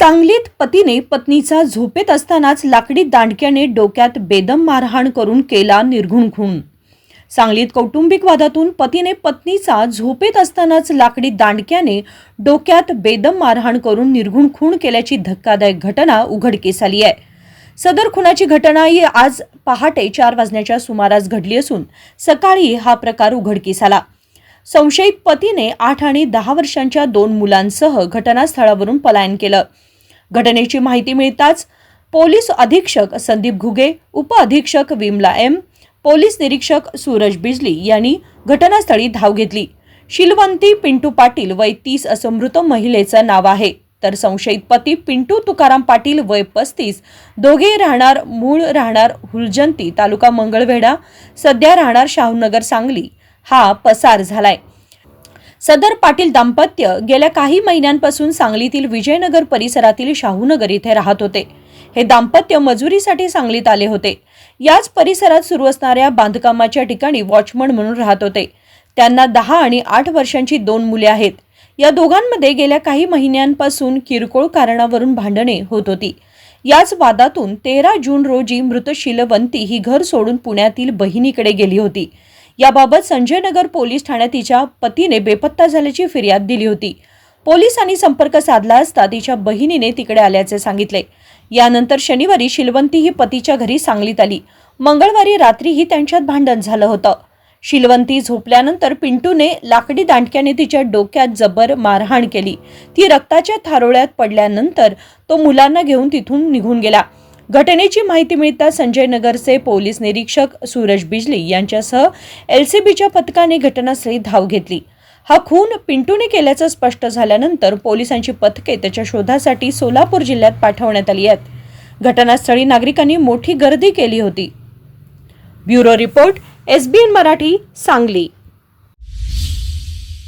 सांगलीत पतीने पत्नीचा झोपेत असतानाच लाकडी दांडक्याने डोक्यात बेदम मारहाण करून केला निर्घुण खून सांगलीत कौटुंबिक वादातून पतीने पत्नीचा झोपेत असतानाच लाकडी दांडक्याने डोक्यात बेदम मारहाण करून निर्घुण खून केल्याची धक्कादायक घटना उघडकीस आली आहे. सदर खुनाची घटना ही आज पहाटे चार वाजण्याच्या सुमारास घडली असून सकाळी हा प्रकार उघडकीस आला. संशयित पतीने आठ आणि दहा वर्षांच्या दोन मुलांसह घटनास्थळावरून पलायन केलं. घटनेची माहिती मिळताच पोलीस अधीक्षक संदीप घुगे उपअधीक्षक विमला एम पोलीस निरीक्षक सूरज बिजली यांनी घटनास्थळी धाव घेतली. शिलवंती पिंटू पाटील वय तीस असं मृत महिलेचं नाव आहे. तर संशयित पती पिंटू तुकाराम पाटील वय पस्तीस दोघे राहणार मूळ राहणार हुलजंती तालुका मंगळवेढा सध्या राहणार शाहूनगर सांगली. हा पसार झालाय. सदर पाटील दाम्पत्य गेल्या काही महिन्यांपासून सांगलीतील विजयनगर परिसरातील शाहूनगर इथे राहत होते. हे दाम्पत्य मजुरीसाठी सांगलीत आले होते. याच परिसरात सुरू असणाऱ्या बांधकामाच्या ठिकाणी वॉचमन म्हणून राहत होते. त्यांना दहा आणि आठ वर्षांची दोन मुले आहेत. या दोघांमध्ये गेल्या काही महिन्यांपासून किरकोळ कारणावरून भांडणे होत होती. याच वादातून तेरा जून रोजी मृत शिलवंती ही घर सोडून पुण्यातील बहिणीकडे गेली होती. याबाबत संजयनगर पोलीस ठाण्यात तिच्या पतीने बेपत्ता झाल्याची फिर्याद दिली होती. पोलिसांनी संपर्क साधला असता तिच्या बहिणीने तिकडे आल्याचे सांगितले. यानंतर शनिवारी शिलवंती ही पतीच्या घरी सांगलीत आली. मंगळवारी रात्रीही त्यांच्यात भांडण झालं होतं. शिलवंती झोपल्यानंतर पिंटूने लाकडी दांडक्याने तिच्या डोक्यात जबर मारहाण केली. ती रक्ताच्या थारोळ्यात पडल्यानंतर तो मुलांना घेऊन तिथून निघून गेला. घटनेची माहिती मिळताच संजयनगरचे पोलीस निरीक्षक सूरज बिजली यांच्यासह एलसीबीच्या पथकाने घटनास्थळी धाव घेतली. हा खून पिंटूने केल्याचं स्पष्ट झाल्यानंतर पोलिसांची पथके त्याच्या शोधासाठी सोलापूर जिल्ह्यात पाठवण्यात आली आहेत. घटनास्थळी नागरिकांनी मोठी गर्दी केली होती. Bureau report SBN Marathi Sangli.